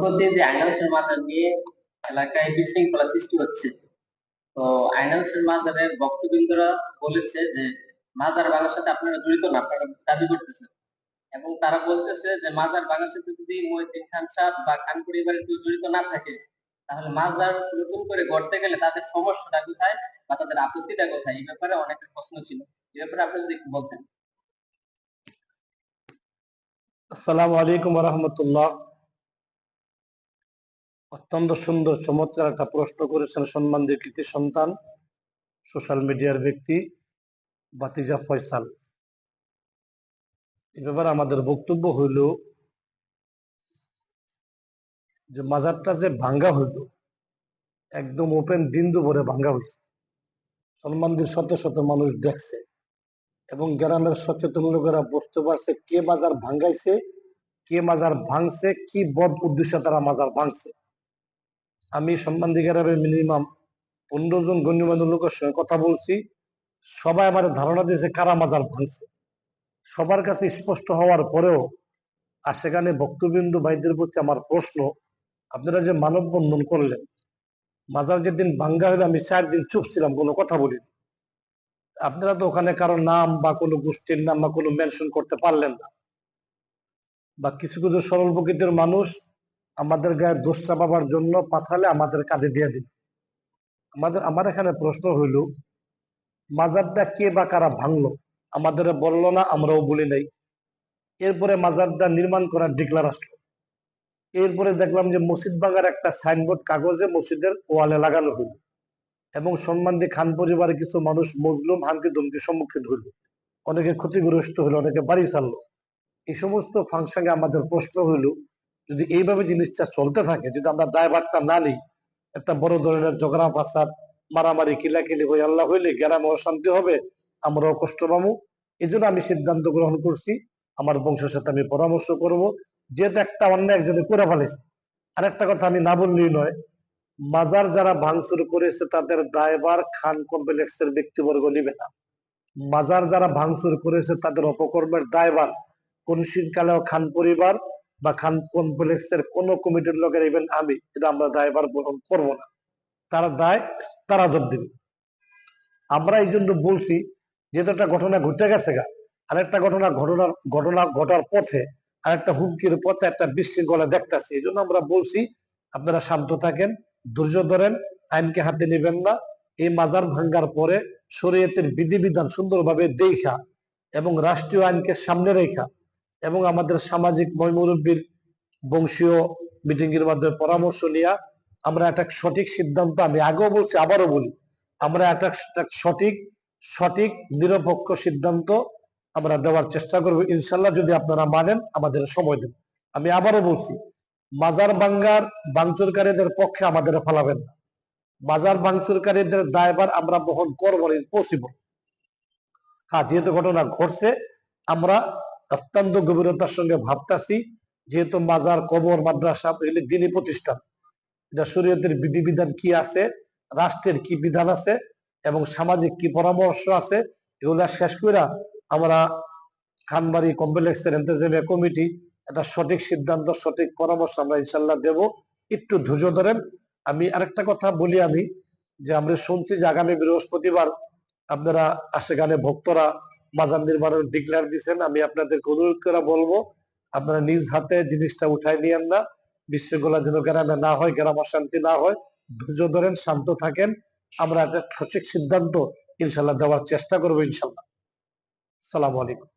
সম্প্রতি যে আইনালসের মাজার নিয়ে এলাকায় বিশৃঙ্খলা সৃষ্টি হচ্ছে। তো আইনালসের মাজারের বক্তবৃন্দরা বলেছে যে, মাজার ভাঙার সাথে আপনারা জড়িত না, আপনারা দাবি করতেছেন। এবং তারা বলতেছে যে, মাজার ভাঙার সাথে যদি মহিউদ্দিন খান সাহেব বা খান পরিবারের কেউ জড়িত না থাকে, তাহলে মাজার নতুন করে গড়তে গেলে তাদের সমস্যাটা কোথায় বা তাদের আপত্তিটা কোথায়? এই ব্যাপারে অনেকের প্রশ্ন ছিল। এই ব্যাপারে আপনি যদি বলতেন। আসসালামু আলাইকুম রহমতুল্লাহ। অত্যন্ত সুন্দর, চমৎকার একটা প্রশ্ন করেছেন সম্মান কৃতি সন্তান সোশ্যাল মিডিয়ার ব্যক্তি বাতিজা ফয়সাল। এ ব্যাপারে আমাদের বক্তব্য হইল যে মাজারটা যে ভাঙ্গা হইল, একদম ওপেন বিন্দু ভরে ভাঙ্গা হয়েছে সলমানদের শত শত মানুষ দেখছে এবং গ্রামের সচেতন লোকেরা বুঝতে পারছে কে মাজার ভাঙ্গাইছে, কে মাজার ভাঙছে, কি বদ উদ্দেশ্যে তারা মাজার ভাঙছে। আমি গ্রামের মিনিমাম পনেরো জন গণ্যমান্য লোকের সঙ্গে কথা বলছি। সবাই আমার ধারণা দিয়েছে কারা মাজার ভাঙছে। সবার কাছে স্পষ্ট হওয়ার পরেও আর সেখানে বক্তবিন্দু ভাইদের প্রতি আমার প্রশ্ন, আপনারা যে মানববন্ধন করলেন, মাজার যেদিন ভাঙ্গা হলে আমি চার দিন চুপ ছিলাম, কোনো কথা বলিনি। আপনারা তো ওখানে কারও নাম বা কোনো গোষ্ঠীর নাম বা কোনো মেনশন করতে পারলেন না। বা কিছু কিছু সরল প্রকৃতির মানুষ আমাদের গায়ে দোষ চাপাবার জন্য পাঠালে আমাদের কাঁধে দিয়ে দিল আমাদের, আমার এখানে প্রশ্ন হইল, মাজারটা কে বা কারা ভাঙলো? আমাদের বলল না, আমরাও বলি নাই। এরপরে মাজারটা নির্মাণ করার ডিক্লার আসলো। এরপরে দেখলাম যে মসজিদ ভাঙার একটা সাইনবোর্ড কাগজে মসজিদের ওয়ালে লাগানো হইল। এবং সম্মানদি খান পরিবারের কিছু মানুষ মজলুম হানকি ধমকির সম্মুখীন হইল। অনেকে ক্ষতিগ্রস্ত হইল, অনেকে বাড়ি ছাড়লো। এই সমস্ত ফাংশনে আমাদের প্রশ্ন হইল যদি এইভাবে জিনিসটা চলতে থাকে, যদি আমরা দায়ভারটা না নিই, একটা বড় ধরনের ঝগড়া, ফাসাদ, মারামারি, কিলাকিলি হয়ে আল্লাহ হইলে গ্রামে অশান্তি হবে, আমরাও কষ্ট পাবো। এই জন্য আমি সিদ্ধান্ত গ্রহণ করছি, আমার বংশের সাথে আমি পরামর্শ করব যেহেতু একটা অন্য একজনে করে ফেলেছে। আর একটা কথা আমি না বললেই নয়, মাজার যারা ভাঙচুর করেছে, তাদের দায়বার খান কমপ্লেক্সের ব্যক্তিবর্গ নিবে না। মাজার যারা ভাঙচুর করেছে, তাদের অপকর্মের দায়বার কোন শীতকালেও খান পরিবার বা খান কমপ্লেক্সের কোন কমিটির লোকের ইভেন আমি এটা আমরা দায়বার গ্রহণ করব না। তারা দায়, তারা জব দিবে। আমরা এই জন্য বলছি যেহেতু একটা ঘটনা ঘটে গেছে গা, আরেকটা ঘটনা ঘটনার, ঘটনা ঘটার পথে, আরেকটা হুমকির পথে একটা বিশৃঙ্খলা দেখতেছি। এই জন্য আমরা বলছি, আপনারা শান্ত থাকেন, ধৈর্য ধরেন, আইনকে হাতে নেবেন না। এই মাজার ভাঙ্গার পরে শরীয়তের বিধিবিধান সুন্দরভাবে দেখা এবং রাষ্ট্রীয় আইনকে সামনে রেখা এবং আমাদের সামাজিক ময়মুরব্বীর বংশীয় মিটিং এর মাধ্যমে পরামর্শ নিয়ে আমরা একটা সঠিক সিদ্ধান্ত, আমি আগেও বলছি, আবারও বলি, আমরা একটা সঠিক সঠিক, নিরপেক্ষ সিদ্ধান্ত আমরা দেওয়ার চেষ্টা করব। ইনশাল্লাহ যদি আপনারা মানেন, আমাদের সময় দেন। আমি আবারও বলছি মাজার বাঙ্গার বাংচুরকারীদের পক্ষে আমাদের ফেলাবেন না। মাজার বাংচুরকারীদের দায়বার আমরা বহন করব পসিবল হ্যাঁ যেহেতু ঘটনা ঘটছে, আমরা অত্যন্ত গভীরতার সঙ্গে ভাবতাছি, যেহেতু মাজার, কবর, মাদ্রাসা এগুলি দিনী প্রতিষ্ঠান। এটা শরীয়তের বিধিবিধান কি আছে, রাষ্ট্রের কি বিধান আছে, এবং সামাজিক কি পরামর্শ আছে, এগুলা শেষ করে আমরা খানবাড়ি কমপ্লেক্সের এন্তেজামিয়া কমিটি একটা সঠিক সিদ্ধান্ত, সঠিক পরামর্শ আমরা ইনশাল্লাহ দেব। একটু ধৈর্য ধরেন, আমি আরেকটা কথা বলি আমি, যে আমরা শুনছি যে আগামী বৃহস্পতিবার আপনারা আশেখানে ভক্তরা মাজার নির্মাণের ডিক্লেয়ার দিচ্ছেন আমি আপনাদের অনুরোধ করে বলব, আপনারা নিজ হাতে জিনিসটা উঠাই নিয়েন না। বিশৃঙ্খলা যেন গ্রামে না হয়, গ্রাম অশান্তি না হয়, ধৈর্য ধরেন, শান্ত থাকেন। আমরা একটা সঠিক সিদ্ধান্ত ইনশাল্লাহ দেওয়ার চেষ্টা করব ইনশাল্লাহ। সালাম আলাইকুম।